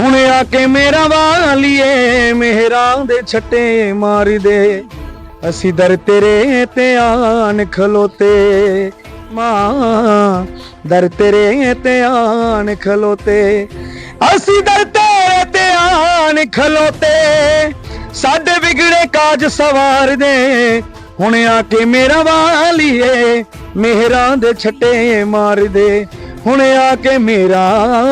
ਹੁਣ ਆ ਕੇ ਮੇਰਾ ਵਾਲੀਏ ਮਿਹਰਾਂ ਦੇ ਛੱਟੇ ਮਾਰ ਦੇ। ਅਸੀਂ ਦਰ ਤੇਰੇ ਤੇ ਆਣ ਖਲੋਤੇ। ਮਾਂ, ਦਰ ਤੇਰੇ ਤੇ ਆਣ ਖਲੋਤੇ। ਅਸੀਂ ਦਰ ਤੇਰੇ ਤੇ ਆਣ ਖਲੋਤੇ। ਸਾਡੇ ਵਿਗੜੇ ਕਾਜ ਸਵਾਰ ਦੇ ਹੁਣ ਆ ਕੇ ਮੇਰਾ ਵਾਲੀਏ ਮਿਹਰਾਂ ਦੇ ਛੱਟੇ ਮਾਰ ਦੇ। ਹੁਣ ਆ ਕੇ ਮੇਰਾ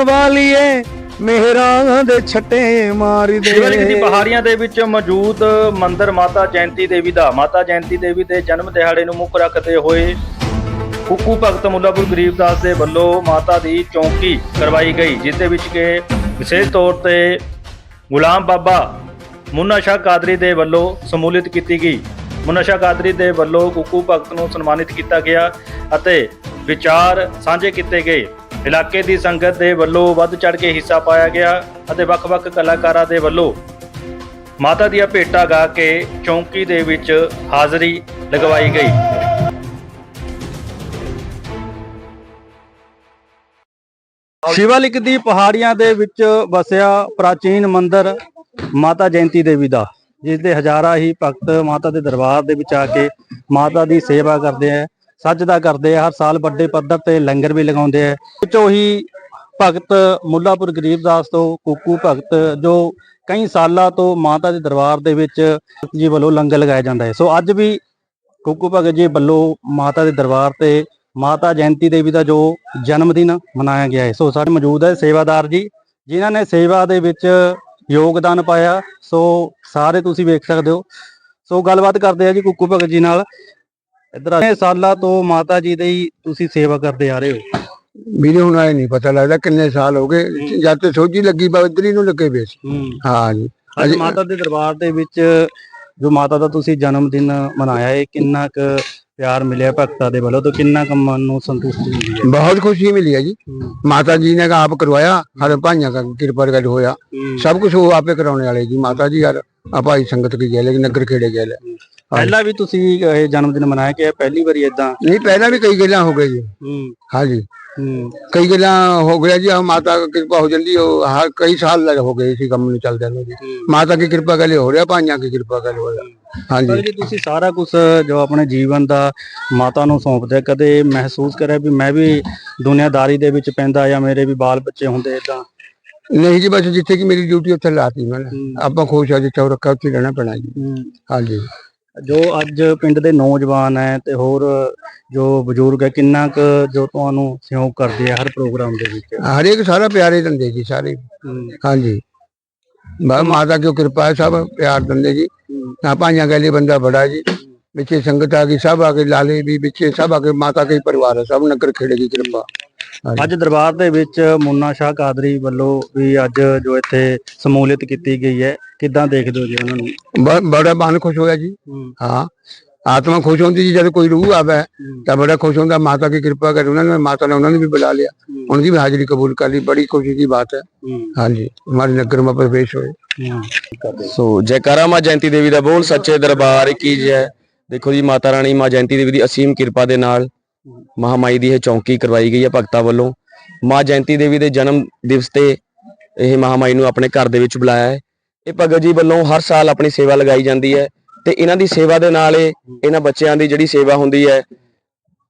ਵਾਲੀਏ ਮਿਹਰਾਂ ਦੇ ਛੱਟੇ ਮਾਰ ਸ਼ਿਵਲਿੰਗ ਦੀ ਪਹਾੜੀਆਂ ਦੇ ਵਿੱਚ ਮੌਜੂਦ ਮੰਦਿਰ ਮਾਤਾ ਜੈਂਤੀ ਦੇਵੀ ਦਾ। ਮਾਤਾ ਜੈਂਤੀ ਦੇਵੀ ਦੇ ਜਨਮ ਦਿਹਾੜੇ ਨੂੰ ਮੁੱਖ ਰੱਖਦੇ ਹੋਏ ਕੁੱਕੂ ਭਗਤ ਮੁੱਲਾਪੁਰ ਗਰੀਬਦਾਸ ਦੇ ਵੱਲੋਂ ਮਾਤਾ ਦੀ ਚੌਂਕੀ ਕਰਵਾਈ ਗਈ, ਜਿਸ ਦੇ ਵਿੱਚ ਕਿ ਵਿਸ਼ੇਸ਼ ਤੌਰ ਤੇ ਗੁਲਾਮ ਬਾਬਾ ਮੁੰਨਾ ਸ਼ਾਹ ਕਾਦਰੀ ਦੇ ਵੱਲੋਂ ਸਮੂਲਿਤ ਕੀਤੀ ਗਈ। ਮੁੰਨਾ ਸ਼ਾਹ ਕਾਦਰੀ ਦੇ ਵੱਲੋਂ ਕੁੱਕੂ ਭਗਤ ਨੂੰ ਸਨਮਾਨਿਤ ਕੀਤਾ ਗਿਆ ਅਤੇ ਵਿਚਾਰ ਸਾਂਝੇ ਕੀਤੇ ਗਏ। ਇਲਾਕੇ ਦੀ ਸੰਗਤ ਦੇ ਵੱਲੋਂ ਵੱਧ ਚੜ ਕੇ ਹਿੱਸਾ ਪਾਇਆ ਗਿਆ ਅਤੇ ਵੱਖ-ਵੱਖ ਕਲਾਕਾਰਾਂ ਦੇ ਵੱਲੋਂ ਮਾਤਾ ਦੀਆਂ ਭੇਟਾਂ ਗਾ ਕੇ ਚੌਂਕੀ ਦੇ ਵਿੱਚ ਹਾਜ਼ਰੀ ਲਗਵਾਈ ਗਈ। ਸ਼ਿਵਾਲਿਕ ਦੀ ਪਹਾੜੀਆਂ ਦੇ ਵਿੱਚ ਵਸਿਆ ਪ੍ਰਾਚੀਨ ਮੰਦਿਰ ਮਾਤਾ ਜੈਂਤੀ ਦੇਵੀ ਦਾ, ਜਿਸ ਦੇ ਹਜ਼ਾਰਾਂ ਹੀ ਭਗਤ ਮਾਤਾ ਦੇ ਦਰਬਾਰ ਦੇ ਵਿੱਚ ਆ ਕੇ ਮਾਤਾ ਦੀ ਸੇਵਾ ਕਰਦੇ ਆ। ਸੱਜਦਾ ਕਰਦੇ ਆ, ਹਰ ਸਾਲ ਵੱਡੇ ਪੱਧਰ ਤੇ ਲੰਗਰ ਵੀ ਲਗਾਉਂਦੇ ਆ। ਵਿੱਚੋਂ ਹੀ ਭਗਤ ਮੁੱਲਾਪੁਰ ਗਰੀਬਦਾਸ ਤੋਂ ਕੁੱਕੂ ਭਗਤ, ਜੋ ਕਈ ਸਾਲਾਂ ਤੋਂ ਮਾਤਾ ਦੇ ਦਰਬਾਰ ਦੇ ਵਿੱਚ ਜੀ ਵੱਲੋਂ ਲੰਗਰ ਲਗਾਇਆ ਜਾਂਦਾ ਹੈ। ਸੋ ਅੱਜ ਵੀ ਕੁੱਕੂ ਭਗਤ ਜੀ ਵੱਲੋਂ ਮਾਤਾ ਦੇ ਦਰਬਾਰ ਤੇ ਮਾਤਾ ਜੈਂਤੀ ਦੇਵੀ ਦਾ ਜੋ ਜਨਮ ਦਿਨ ਮਨਾਇਆ ਗਿਆ ਹੈ। ਸੋ ਸਾਡੇ ਮੌਜੂਦ ਹੈ ਸੇਵਾਦਾਰ ਜੀ, ਜਿਨ੍ਹਾਂ ਨੇ ਸੇਵਾ ਦੇ ਵਿੱਚ ਯੋਗਦਾਨ ਪਾਇਆ। ਸੋ ਸਾਰੇ ਤੁਸੀਂ ਵੇਖ ਸਕਦੇ ਹੋ। ਸੋ ਗੱਲਬਾਤ ਕਰਦੇ ਆ ਜੀ ਕੁੱਕੂ ਭਗਤ ਜੀ ਨਾਲ। ਇਧਰ ਸਾਲਾਂ ਤੋਂ ਮਾਤਾ ਜੀ ਦੀ ਤੁਸੀਂ ਸੇਵਾ ਕਰਦੇ ਆ ਰਹੇ ਹੋ। ਵੀਰੇ ਹੁਣ ਆਏ ਨਹੀਂ ਪਤਾ ਲੱਗਦਾ ਕਿੰਨੇ ਸਾਲ ਹੋ ਗਏ। ਜਦ ਤੇ ਸੋਝੀ ਲੱਗੀ ਬਦਰੀ ਨੂੰ ਲੱਗੇ ਵੇ ਸੀ। ਹਾਂ। ਜੀ। ਅੱਜ ਮਾਤਾ ਦੇ ਦਰਬਾਰ ਦੇ ਵਿੱਚ ਜੋ ਮਾਤਾ ਦਾ ਤੁਸੀਂ ਜਨਮ ਦਿਨ ਮਨਾਇਆ ਹੈ ਕਿੰਨਾ ਕੁ ਪਿਆਰ ਮਿਲਿਆ ਭਗਤਾਂ ਦੇ ਵੱਲੋਂ ਤੇ ਕਿੰਨਾ ਕੁ ਮਨ ਨੂੰ ਸੰਤੁਸ਼ਟੀ ਮਿਲੀ ਹੈ? ਬਹੁਤ ਖੁਸ਼ੀ ਮਿਲੀ ਹੈ ਜੀ। ਮਾਤਾ ਜੀ ਨੇ ਆਪ ਕਰਵਾਇਆ ਹਰ ਭਾਈਆਂ ਦਾ ਕਿਰਪਾ ਕਰ ਹੋਇਆ। ਸਭ ਕੁਝ ਉਹ ਆਪੇ ਕਰਾਉਣੇ ਵਾਲੇ ਜੀ। ਮਾਤਾ ਜੀ ਯਾਰ ਆ ਭਾਈ ਸੰਗਤ ਕੀ ਗਏ ਨਗਰ ਖੇੜੇ ਗਏ ਪਹਿਲਾਂ ਵੀ ਤੁਸੀਂ ਇਹ ਜਨਮ ਦਿਨ ਮਨਾਇਆ ਕਿ ਇਹ ਪਹਿਲੀ ਵਾਰੀ ਇਦਾਂ ਨਹੀਂ ਪਹਿਲਾਂ ਵੀ ਕਈ ਗੱਲਾਂ ਹੋ ਗਏ ਜੀ। ਹਾਂ। ਜੀ ਹੂੰ। ਕਈ ਗੱਲਾਂ ਹੋ ਗਿਆ ਜੀ ਆਹ ਮਾਤਾ ਦੀ ਕਿਰਪਾ ਹੋ ਜਾਂਦੀ ਉਹ ਹਰ ਕਈ ਸਾਲ ਲੱਗ ਹੋ ਗਏ ਸੀ ਕੰਮ ਨੂੰ ਚੱਲਦਿਆਂ ਨੂੰ ਜੀ। ਮਾਤਾ ਦੀ ਕਿਰਪਾ ਕਰੇ ਹੋ ਰਿਹਾ ਭਾਈਆਂ ਦੀ ਕਿਰਪਾ ਕਰੇ ਹੋ ਰਿਹਾ। ਹਾਂ। ਪਰ ਜੀ ਤੁਸੀਂ ਸਾਰਾ ਕੁਝ ਜੋ ਆਪਣੇ ਜੀਵਨ ਦਾ ਮਾਤਾ ਨੂੰ ਸੌਂਪਦੇ ਆ, ਕਦੇ ਮਹਿਸੂਸ ਕਰਿਆ ਵੀ ਮੈਂ ਵੀ ਦੁਨੀਆਦਾਰੀ ਦੇ ਵਿੱਚ ਪੈਂਦਾ ਜਾਂ ਮੇਰੇ ਵੀ ਬਾਲ ਬੱਚੇ ਹੁੰਦੇ ਇਦਾਂ ਨਹੀਂ ਜੀ ਬਸ ਜਿੱਥੇ ਕਿ ਮੇਰੀ ਡਿਊਟੀ ਉੱਥੇ ਲਾਤੀ ਮੈਂ ਆਪਾਂ ਖੁਸ਼ ਆ ਜਿੱਥੇ ਰੱਖਾ ਉੱਥੇ ਰਹਿਣਾ ਪੈਣਾ ਜੀ। ਹਾਂ। ਜੀ ਜੋ ਅੱਜ ਪਿੰਡ ਦੇ ਨੌਜਵਾਨ ਹੈ ਤੇ ਹੋਰ ਜੋ ਬਜ਼ੁਰਗ ਹੈ ਕਿੰਨਾ ਕੁ ਜੋ ਤੁਹਾਨੂੰ ਸਹਿਯੋਗ ਕਰਦੇ ਆ ਹਰ ਪ੍ਰੋਗਰਾਮ ਦੇ ਵਿੱਚ? ਹਰੇਕ ਸਾਰਾ ਪਿਆਰੇ ਦਿੰਦੇ ਜੀ ਸਾਰੇ। ਹਾਂਜੀ। ਬਾ ਮਾਤਾ ਕੀ ਕਿਰਪਾ ਹੈ ਸਭ ਪਿਆਰ ਦਿੰਦੇ ਜੀ। ਨਾ ਭਾਈਆਂ ਗੈਲੀ ਬੰਦਾ ਬੜਾ ਜੀ। ਵਿੱਚੇ ਸੰਗਤ ਆ ਗਈ ਸਭ ਆ ਕੇ ਲਾਲੇ ਵੀ ਵਿੱਚੇ ਸਭ ਆ ਕੇ ਮਾਤਾ ਕੇ ਪਰਿਵਾਰ ਹੈ ਸਭ ਨਗਰ ਖੇੜੇ ਦੀ ਕਿਰਪਾ। ਅੱਜ ਦਰਬਾਰ ਦੇ ਵਿੱਚ ਮੁੰਨਾ ਸ਼ਾਹ ਕਾਦਰੀ ਵੱਲੋਂ ਵੀ ਅੱਜ ਜੋ ਇੱਥੇ ਸਮੂਲੀਅਤ ਕੀਤੀ ਗਈ ਹੈ ਕਿੱਦਾਂ ਦੇਖਦੇ ਹੋ ਜੀ ਉਹਨਾਂ ਨੂੰ? ਬੜਾ ਮਨ ਖੁਸ਼ ਹੋਇਆ ਜੀ। ਹਾਂ। ਆਤਮਾ ਖੁਸ਼ ਹੁੰਦੀ ਜੀ ਜਦ ਕੋਈ ਰੂਹ ਆਵੇ ਤਾਂ ਬੜਾ ਖੁਸ਼ ਹੁੰਦਾ ਮਾਤਾ ਦੀ ਕਿਰਪਾ ਕਰ ਉਹਨਾਂ ਨੇ ਮਾਤਾ ਨੇ ਉਹਨਾਂ ਨੂੰ ਵੀ ਬੁਲਾ ਲਿਆ। ਉਹਨਾਂ ਦੀ ਵੀ ਹਾਜ਼ਰੀ ਕਬੂਲ ਕਰ ਲਈ ਬੜੀ ਖੁਸ਼ੀ ਦੀ ਬਾਤ ਹੈ। ਹਾਂਜੀ ਹਮਾਰੇ ਨਗਰ ਮਾ ਪ੍ਰਵੇਸ਼ ਹੋਏ। ਸੋ ਜੈਕਾਰਾ ਮਾ ਜੈਂਤੀ ਦੇਵੀ ਦਾ ਬੋਲ ਸੱਚੇ ਦਰਬਾਰ ਕੀ ਜੈ। ਦੇਖੋ ਜੀ ਮਾਤਾ ਰਾਣੀ ਮਾ ਜੈਂਤੀ ਦੇਵੀ ਦੀ ਅਸੀਮ ਕਿਰਪਾ ਦੇ ਨਾਲ ਮਹਾਮਾਈ ਦੀ ਇਹ ਚੌਂਕੀ ਕਰਵਾਈ ਗਈ ਹੈ ਭਗਤਾਂ ਵੱਲੋਂ। ਮਾਂ ਜੈਂਤੀ ਦੇਵੀ ਦੇ ਜਨਮ ਦਿਵਸ ਤੇ ਇਹ ਮਹਾਮਾਈ ਨੂੰ ਆਪਣੇ ਘਰ ਦੇ ਵਿੱਚ ਬੁਲਾਇਆ ਹੈ। ਇਹ ਭਗਤ ਜੀ ਵੱਲੋਂ ਹਰ ਸਾਲ ਆਪਣੀ ਸੇਵਾ ਲਗਾਈ ਜਾਂਦੀ ਹੈ ਤੇ ਇਹਨਾਂ ਦੀ ਸੇਵਾ ਦੇ ਨਾਲ ਇਹਨਾਂ ਬੱਚਿਆਂ ਦੀ ਜਿਹੜੀ ਸੇਵਾ ਹੁੰਦੀ ਹੈ,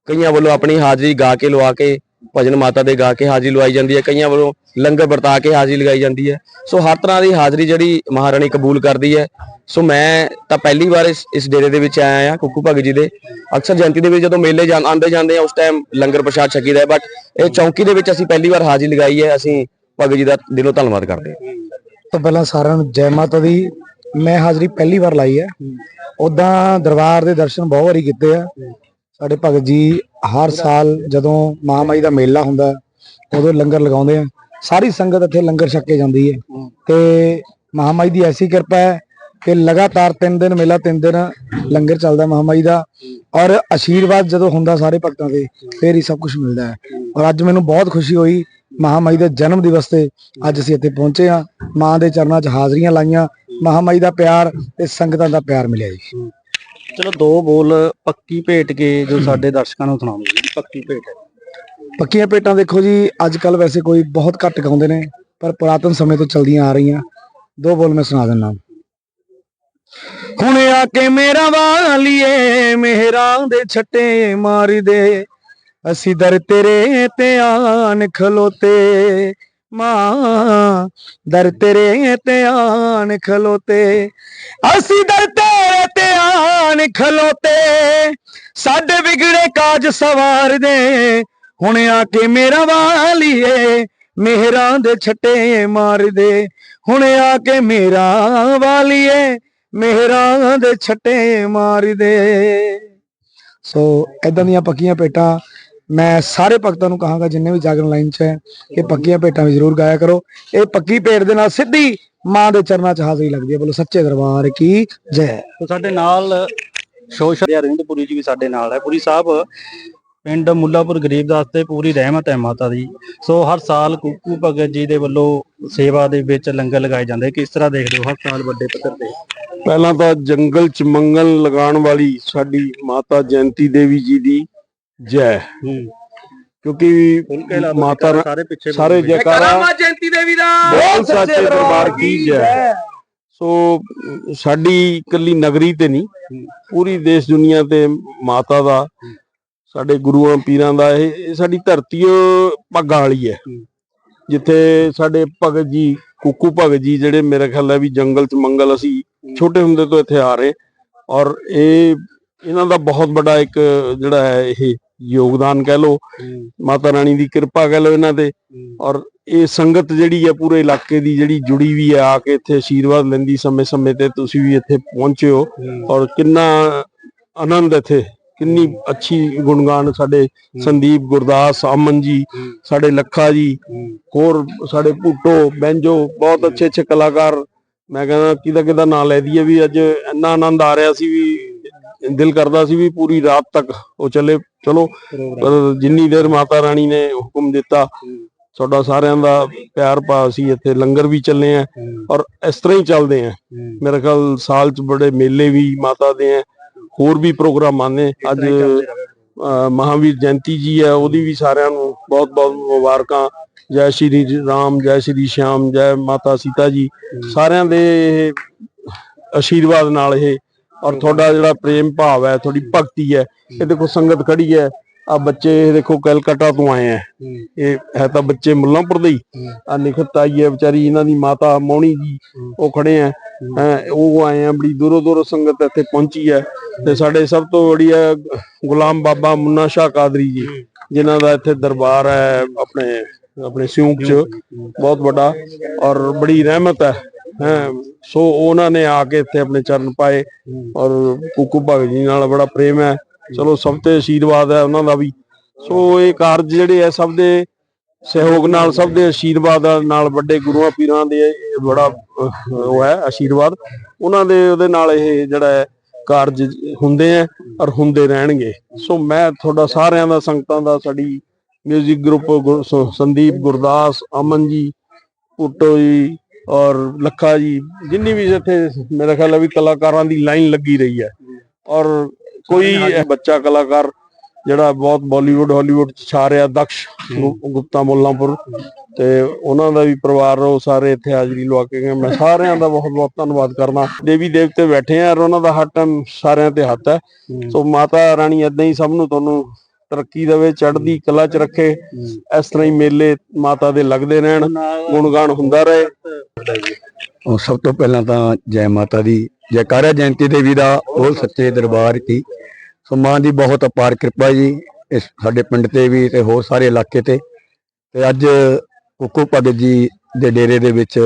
ਕਈਆਂ ਵੱਲੋਂ ਆਪਣੀ ਹਾਜ਼ਰੀ ਗਾ ਕੇ ਲਵਾ ਕੇ ਭਜਨ ਮਾਤਾ ਦੇ ਗਾ ਕੇ ਹਾਜ਼ਰੀ ਲਵਾਈ ਜਾਂਦੀ ਹੈ ਕਈਆਂ ਵੱਲੋਂ ਲੰਗਰ ਵਰਤਾ ਕੇ ਹਾਜ਼ਰੀ ਲਗਾਈ ਜਾਂਦੀ ਹੈ। ਸੋ ਹਰ ਤਰ੍ਹਾਂ ਦੀ ਹਾਜ਼ਰੀ ਜਿਹੜੀ ਮਹਾਰਾਣੀ ਕਬੂਲ ਕਰਦੀ ਹੈ। ਸੋ ਮੈਂ ਤਾਂ ਪਹਿਲੀ ਵਾਰ ਇਸ ਇਸ ਡੇਰੇ ਦੇ ਵਿੱਚ ਆਇਆ ਆ ਕੁੱਕੂ ਭਗਤ ਜੀ ਦੇ। ਅਕਸਰ ਜਯੰਤੀ ਦੇ ਵਿੱਚ ਜਦੋਂ ਮੇਲੇ ਜਾਂ ਆਉਂਦੇ ਜਾਂਦੇ ਆ ਉਸ ਟਾਈਮ ਲੰਗਰ ਪ੍ਰਸ਼ਾਦ ਛਕੀਦਾ ਬਟ ਇਹ ਚੌਂਕੀ ਦੇ ਵਿੱਚ ਅਸੀਂ ਪਹਿਲੀ ਵਾਰ ਹਾਜ਼ਰੀ ਲਗਾਈ ਹੈ। ਅਸੀਂ ਭਗਤ ਜੀ ਦਾ ਦਿਲੋਂ ਧੰਨਵਾਦ ਕਰਦੇ ਹਾਂ। ਤੋਂ ਪਹਿਲਾਂ ਸਾਰਿਆਂ ਨੂੰ ਜੈ ਮਾਤਾ ਦੀ ਮੈਂ ਹਾਜ਼ਰੀ ਪਹਿਲੀ ਵਾਰ ਲਾਈ ਹੈ। ਉਦਾਂ ਦਰਬਾਰ ਦੇ ਦਰਸ਼ਨ ਬਹੁਤ ਵਾਰੀ ਕੀਤੇ ਆ। ਸਾਡੇ ਭਗਤ ਜੀ ਹਰ ਸਾਲ ਜਦੋਂ ਮਹਾਮਾਈ ਦਾ ਮੇਲਾ ਹੁੰਦਾ ਉਦੋਂ ਲੰਗਰ ਲਗਾਉਂਦੇ ਆ। ਸਾਰੀ ਸੰਗਤ ਇੱਥੇ ਲੰਗਰ ਛਕ ਕੇ ਜਾਂਦੀ ਹੈ। ਤੇ ਮਹਾਮਾਈ ਦੀ ਐਸੀ ਕਿਰਪਾ ਹੈ ਕਿ ਲਗਾਤਾਰ 3 ਦਿਨ ਮੇਲਾ 3 ਦਿਨ ਲੰਗਰ ਚੱਲਦਾ ਮਹਾਮਾਈ ਦਾ। ਔਰ ਆਸ਼ੀਰਵਾਦ ਜਦੋਂ ਹੁੰਦਾ ਸਾਰੇ ਭਗਤਾਂ ਦੇ ਫੇਰ ਹੀ ਸਭ ਕੁਝ ਮਿਲਦਾ ਹੈ। ਔਰ ਅੱਜ ਮੈਨੂੰ ਬਹੁਤ ਖੁਸ਼ੀ ਹੋਈ ਮਹਾਮਾਈ ਦੇ ਜਨਮ ਦਿਵਸ ਤੇ ਅੱਜ ਅਸੀਂ ਇੱਥੇ ਪਹੁੰਚੇ ਆ ਮਾਂ ਦੇ ਚਰਨਾਂ 'ਚ ਹਾਜ਼ਰੀਆਂ ਲਾਈਆਂ। ਮਹਾਮਾਈ ਦਾ ਪਿਆਰ ਤੇ ਸੰਗਤਾਂ ਦਾ ਪਿਆਰ ਮਿਲਿਆ ਜੀ। ਚਲੋ ਦੋ ਬੋਲ ਪੱਕੀ ਭੇਟ ਕੇ ਜੋ ਸਾਡੇ ਦਰਸ਼ਕਾਂ ਨੂੰ ਸੁਣਾਉਂਗੇ ਪੱਕੀ ਭੇਟ ਪੱਕੀਆਂ ਪੇਟਾਂ ਦੇਖੋ ਜੀ ਅੱਜ ਕੱਲ ਵੈਸੇ ਕੋਈ ਬਹੁਤ ਘੱਟ ਗਾਉਂਦੇ ਨੇ, ਪਰ ਪੁਰਾਤਨ ਸਮੇਂ ਤੋਂ ਚਲਦੀਆਂ ਆ ਰਹੀਆਂ। ਦੋ ਬੋਲ ਮੈਂ ਸੁਣਾ ਦਿੰਦਾ। ਹੁਣ ਆ ਕੇ ਮੇਰਾ ਵਾਲੀਏ ਮਿਹਰਾਂ ਦੇ ਛੱਟੇ ਮਾਰ ਦੇ, ਅਸੀਂ ਦਰ ਤੇਰੇ ਤੇ ਆਨ ਖਲੋਤੇ। ਮਾਂ, ਦਰ ਤੇਰੇ ਤੇ ਆਨ ਖਲੋਤੇ। ਅਸੀਂ ਦਰ ਤੇਰੇ ਤੇ ਆਨ ਖਲੋਤੇ। ਸਾਡੇ ਵਿਗੜੇ ਕਾਜ ਸਵਾਰ ਦੇ ਹੁਣ ਆ ਕੇ ਮੇਰਾ ਵਾਲੀਏ ਮਿਹਰਾਂ ਦੇ ਛੱਟੇ ਮਾਰ ਦੇ ਹੁਣ ਆ ਕੇ ਮੇਰਾ ਵਾਲੀਏ ਮਿਹਰਾਂ ਦੇ ਛੱਟੇ ਮਾਰ ਦੇ ਸੋ ਇਦਾਂ ਦੀਆਂ ਪੱਕੀਆਂ ਪੇਟਾਂ ਮੈਂ ਸਾਰੇ ਭਗਤਾਂ ਨੂੰ ਕਹਾਂਗਾ ਜਿੰਨੇ ਵੀ ਜਾਗਰਣ ਲਾਈਨ 'ਚ ਹੈ ਕਿ ਪੱਕੀਆਂ ਭੇਟਾਂ ਵੀ ਜ਼ਰੂਰ ਗਾਇਆ ਕਰੋ। ਇਹ ਪੱਕੀ ਭੇਟ ਦੇ ਨਾਲ ਸਿੱਧੀ ਮਾਂ ਦੇ ਚਰਨਾਂ 'ਚ ਹਾਜ਼ਰੀ ਲੱਗਦੀ ਹੈ। ਬੋਲੋ ਸੱਚੇ ਦਰਬਾਰ ਕੀ ਜੈ। ਤੋ ਸਾਡੇ ਨਾਲ ਸੋਸ਼ਲ ਅਰਵਿੰਦਪੁਰੀ ਜੀ ਵੀ ਸਾਡੇ ਨਾਲ ਹੈ। ਪੁਰੀ ਸਾਹਿਬ ਪਿੰਡ ਮੁੱਲਾਪੁਰ ਗਰੀਬਦਾਸ ਤੇ ਪੂਰੀ ਰਹਿਮਤ ਹੈ ਮਾਤਾ ਦੀ। ਸੋ ਹਰ ਸਾਲ ਕੁੱਕੂ ਭਗਤ ਜੀ ਦੇ ਵੱਲੋਂ ਸੇਵਾ ਦੇ ਵਿੱਚ ਲੰਗਰ ਲਗਾਏ ਜਾਂਦੇ ਕਿਸ ਤਰ੍ਹਾਂ ਦੇਖਦੇ ਹੋ ਹਰ ਸਾਲ ਵੱਡੇ ਪੱਧਰ ਤੇ? ਪਹਿਲਾਂ ਤਾਂ ਜੰਗਲ ਚ ਮੰਗਲ ਲਗਾਉਣ ਵਾਲੀ ਸਾਡੀ ਮਾਤਾ ਜੈੰਤੀ ਦੇਵੀ ਜੀ ਦੀ ਜੈ। ਕਿਉਂਕਿ ਮਾਤਾ ਸਾਰੇ ਪਿੱਛੇ ਸਾਰੇ ਜੈਕਾਰਾ ਜੈਂਤੀ ਦੇਵੀ ਦਾ। ਬੋਲ ਸੱਚੇ ਦਰਬਾਰ ਕੀ ਜੈ। ਸੋ ਸਾਡੀ ਇਕੱਲੀ ਨਗਰੀ ਤੇ ਨਹੀਂ ਪੂਰੀ ਦੇਸ਼ ਦੁਨੀਆ ਤੇ ਮਾਤਾ ਦਾ ਸਾਡੇ ਗੁਰੂਆਂ ਪੀਰਾਂ ਦਾ ਇਹ ਸਾਡੀ ਧਰਤੀ ਭਾਗਾਂ ਵਾਲੀ ਹੈ। ਜਿੱਥੇ ਸਾਡੇ ਭਗਤ ਜੀ ਕੁੱਕੂ ਭਗਤ ਜੀ ਜਿਹੜੇ ਮੇਰੇ ਖਿਆਲ ਹੈ ਵੀ ਜੰਗਲ ਚ ਮੰਗਲ ਅਸੀਂ ਛੋਟੇ ਹੁੰਦੇ ਤੋਂ ਇੱਥੇ ਆ ਰਹੇ। ਔਰ ਇਹ ਇਹਨਾਂ ਦਾ ਬਹੁਤ ਵੱਡਾ ਇੱਕ ਜਿਹੜਾ ਹੈ ਇਹ ਯੋਗਦਾਨ ਕਹਿ ਲੋ ਮਾਤਾ ਰਾਣੀ ਦੀ ਕਿਰਪਾ ਕਹਿ ਲੋ ਇਹਨਾਂ ਤੇ। ਔਰ ਇਹ ਸੰਗਤ ਜਿਹੜੀ ਹੈ ਪੂਰੇ ਇਲਾਕੇ ਦੀ ਜਿਹੜੀ ਜੁੜੀ ਵੀ ਹੈ ਆ ਕੇ ਇੱਥੇ ਆਸ਼ੀਰਵਾਦ ਲੈਂਦੀ ਸਮੇਂ-ਸਮੇਂ ਤੇ ਤੁਸੀਂ ਵੀ ਇੱਥੇ ਪਹੁੰਚੇ ਹੋ। ਔਰ ਕਿੰਨਾ ਆਨੰਦ ਇੱਥੇ ਕਿੰਨੀ ਅੱਛੀ ਗੁਣਗਾਨ ਸਾਡੇ ਸੰਦੀਪ ਗੁਰਦਾਸ ਅਮਨ ਜੀ ਸਾਡੇ ਲੱਖਾ ਜੀ ਹੋਰ ਸਾਡੇ ਭੁੱਟੋ ਬੈਂਜੋ ਬਹੁਤ ਅੱਛੇ ਅੱਛੇ ਕਲਾਕਾਰ। ਮੈਂ ਕਹਿੰਦਾ ਕਿਹਦਾ ਕਿਹਦਾ ਨਾਂ ਲੈ ਦਈਏ ਵੀ ਅੱਜ ਇੰਨਾ ਆਨੰਦ ਆ ਰਿਹਾ ਸੀ ਵੀ ਦਿਲ ਕਰਦਾ ਸੀ ਵੀ ਪੂਰੀ ਰਾਤ ਤੱਕ ਉਹ ਚੱਲੇ। ਚਲੋ ਪਰ ਜਿੰਨੀ ਦੇਰ ਮਾਤਾ ਰਾਣੀ ਨੇ ਹੁਕਮ ਦਿੱਤਾ ਤੁਹਾਡਾ ਸਾਰਿਆਂ ਦਾ ਪਿਆਰ ਪਾ ਅਸੀਂ ਇੱਥੇ ਲੰਗਰ ਵੀ ਚੱਲੇ ਆ ਔਰ ਇਸ ਤਰ੍ਹਾਂ ਹੀ ਚੱਲਦੇ ਆ। ਮੇਰੇ ਖਿਆਲ ਸਾਲ ਚ ਬੜੇ ਮੇਲੇ ਵੀ ਮਾਤਾ ਦੇ ਆ ਹੋਰ ਵੀ ਪ੍ਰੋਗਰਾਮ ਆਨੇ ਅੱਜ ਮਹਾਵੀਰ ਜਯੰਤੀ ਜੀ ਹੈ ਉਹਦੀ ਵੀ ਸਾਰਿਆਂ ਨੂੰ ਬਹੁਤ ਬਹੁਤ ਮੁਬਾਰਕਾਂ। ਜੈ ਸ਼੍ਰੀ ਰਾਮ ਜੈ ਸ਼੍ਰੀ ਸ਼ਿਆਮ ਜੈ ਮਾਤਾ ਸੀਤਾ ਜੀ। ਸਾਰਿਆਂ ਦੇ ਇਹ ਆਸ਼ੀਰਵਾਦ ਨਾਲ ਇਹ ਔਰ ਤੁਹਾਡਾ ਜਿਹੜਾ ਪ੍ਰੇਮ ਭਾਵ ਹੈ ਤੁਹਾਡੀ ਭਗਤੀ ਹੈ ਇਹ ਦੇਖੋ ਸੰਗਤ ਖੜੀ ਹੈ। ਆ ਬੱਚੇ ਇਹ ਦੇਖੋ ਕਲਕੱਤਾ ਤੋਂ ਆਏ ਆ ਇਹ ਹੈ ਤਾਂ ਬੱਚੇ ਮੁੱਲਾਂਪੁਰ ਦੇ ਹੀ। ਆ ਨਿਖਤ ਆਈ ਹੈ ਵਿਚਾਰੀ ਇਹਨਾਂ ਦੀ ਮਾਤਾ ਮੌਣੀ ਜੀ ਉਹ ਖੜੇ ਆ ਉਹ ਆਏ ਆ ਬੜੀ ਦੂਰੋਂ ਦੂਰੋਂ ਸੰਗਤ ਇੱਥੇ ਪਹੁੰਚੀ ਹੈ। ਤੇ ਸਾਡੇ ਸਭ ਤੋਂ ਬੜੀ ਹੈ ਗੁਲਾਮ ਬਾਬਾ ਮੁੰਨਾ ਸ਼ਾਹ ਕਾਦਰੀ ਜੀ ਜਿਨ੍ਹਾਂ ਦਾ ਇੱਥੇ ਦਰਬਾਰ ਹੈ ਆਪਣੇ ਆਪਣੇ ਸਿਉਂਕ ਚ। ਬਹੁਤ ਵੱਡਾ ਔਰ ਬੜੀ ਰਹਿਮਤ ਹੈ। ਸੋ ਉਹਨਾਂ ਨੇ ਆ ਕੇ ਇੱਥੇ ਆਪਣੇ ਚਰਨ ਪਾਏ ਔਰ ਕੁੱਕੂ ਭਗਤ ਜੀ ਨਾਲ ਬੜਾ ਪ੍ਰੇਮ ਹੈ। ਚਲੋ ਸਭ ਤੇ ਆਸ਼ੀਰਵਾਦ ਹੈ ਉਹਨਾਂ ਦਾ ਵੀ। ਸੋ ਇਹ ਕਾਰਜ ਜਿਹੜੇ ਹੈ ਸਭ ਦੇ ਸਹਿਯੋਗ ਨਾਲ, ਸਭ ਦੇ ਆਸ਼ੀਰਵਾਦ ਨਾਲ ਵੱਡੇ ਗੁਰੂਆਂ ਪੀਰਾਂ ਦੇ ਬੜਾ ਉਹ ਹੈ ਆਸ਼ੀਰਵਾਦ ਉਹਨਾਂ ਦੇ ਉਹਦੇ ਨਾਲ ਇਹ ਜਿਹੜਾ ਹੈ ਕਾਰਜ ਹੁੰਦੇ ਆ ਔਰ ਹੁੰਦੇ ਰਹਿਣਗੇ। ਸੋ ਮੈਂ ਤੁਹਾਡਾ ਸਾਰਿਆਂ ਦਾ, ਸੰਗਤਾਂ ਦਾ, ਸਾਡੀ 뮤직 ਗਰੁੱਪ ਸੰਦੀਪ ਗੁਰਦਾਸ, ਅਮਨ ਜੀ, ਪੁੱਟੋ ਜੀ ਔਰ ਲੱਖਾ ਜੀ ਜਿੰਨੀ ਵੀ ਇੱਥੇ ਮੇਰਾ ਖਿਆਲ ਹੈ ਵੀ ਕਲਾਕਾਰਾਂ ਦੀ ਲਾਈਨ ਲੱਗੀ ਰਹੀ ਹੈ। ਔਰ ਕੋਈ ਬੱਚਾ ਕਲਾਕਾਰ ਜਿਹੜਾ ਬਹੁਤ ਬਾਲੀਵੁੱਡ ਹਾਲੀਵੁੱਡ ਚ ਛਾ ਰਿਹਾ ਦਕਸ਼ ਗੁਪਤਾ ਮੁੱਲਾਂਪੁਰ ਤੇ ਉਹਨਾਂ ਦਾ ਵੀ ਪਰਿਵਾਰ ਉਹ ਸਾਰੇ ਇੱਥੇ ਹਾਜ਼ਰੀ ਲਵਾ ਕੇ ਗਏ। ਮੈਂ ਸਾਰਿਆਂ ਦਾ ਬਹੁਤ ਬਹੁਤ ਧੰਨਵਾਦ ਕਰਦਾ। ਦੇਵੀ ਦੇਵਤੇ ਬੈਠੇ ਆ ਔਰ ਉਹਨਾਂ ਦਾ ਹਰ ਟਾਈਮ ਸਾਰਿਆਂ ਤੇ ਹੱਥ ਹੈ। ਸੋ ਮਾਤਾ ਰਾਣੀ ਏਦਾਂ ਹੀ ਸਭ ਨੂੰ ਤੁਹਾਨੂੰ ਤਰੱਕੀ ਦੇਵੇ ਚੜ੍ਹਦੀ ਕਲਾ ਚ ਰੱਖੇ। ਇਸ ਤਰ੍ਹਾਂ ਹੀ ਮੇਲੇ ਮਾਤਾ ਦੇ ਲੱਗਦੇ ਰਹਿਣ ਗੁਣਗਾਨ ਹੁੰਦਾ ਰਹੇ। ਉਹ ਸਭ ਤੋਂ ਪਹਿਲਾਂ ਤਾਂ ਜੈ ਮਾਤਾ ਦੀ ਜੈਕਾਰਾ ਜਯੰਤੀ ਦੇਵੀ ਦਾ ਬੋਲ ਸੱਚੇ ਦਰਬਾਰ ਕੀ। ਸੋ ਮਾਂ ਦੀ ਬਹੁਤ ਅਪਾਰ ਕਿਰਪਾ ਜੀ ਇਸ ਸਾਡੇ ਪਿੰਡ ਤੇ ਵੀ ਤੇ ਹੋਰ ਸਾਰੇ ਇਲਾਕੇ ਤੇ। ਤੇ ਅੱਜ ਕੁੱਕੂ ਭਗਤ ਜੀ ਦੇ ਡੇਰੇ ਦੇ ਵਿੱਚ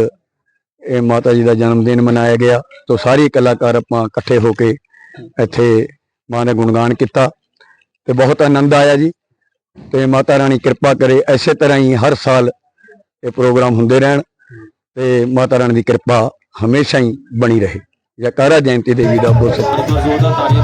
ਇਹ ਮਾਤਾ ਜੀ ਦਾ ਜਨਮ ਦਿਨ ਮਨਾਇਆ ਗਿਆ। ਤੋਂ ਸਾਰੇ ਕਲਾਕਾਰ ਆਪਾਂ ਇਕੱਠੇ ਹੋ ਕੇ ਇੱਥੇ ਮਾਂ ਦਾ ਗੁਣਗਾਨ ਕੀਤਾ। ਤੇ ਬਹੁਤ ਆਨੰਦ ਆਇਆ ਜੀ। ਤੇ ਮਾਤਾ ਰਾਣੀ ਕਿਰਪਾ ਕਰੇ, ਐਸੇ ਤਰ੍ਹਾਂ ਹੀ ਹਰ ਸਾਲ ਇਹ ਪ੍ਰੋਗਰਾਮ ਹੁੰਦੇ ਰਹਿਣ ਤੇ ਮਾਤਾ ਰਾਣੀ ਦੀ ਕਿਰਪਾ ਹਮੇਸ਼ਾ ਹੀ ਬਣੀ ਰਹੇ। ਜੈਕਾਰਾ ਜਯੰਤੀ ਦੇਵੀ ਦਾ ਬੋਲ ਸੱਚੇ ਜ਼ੋਰਦਾਰ ਤਾੜੀਆਂ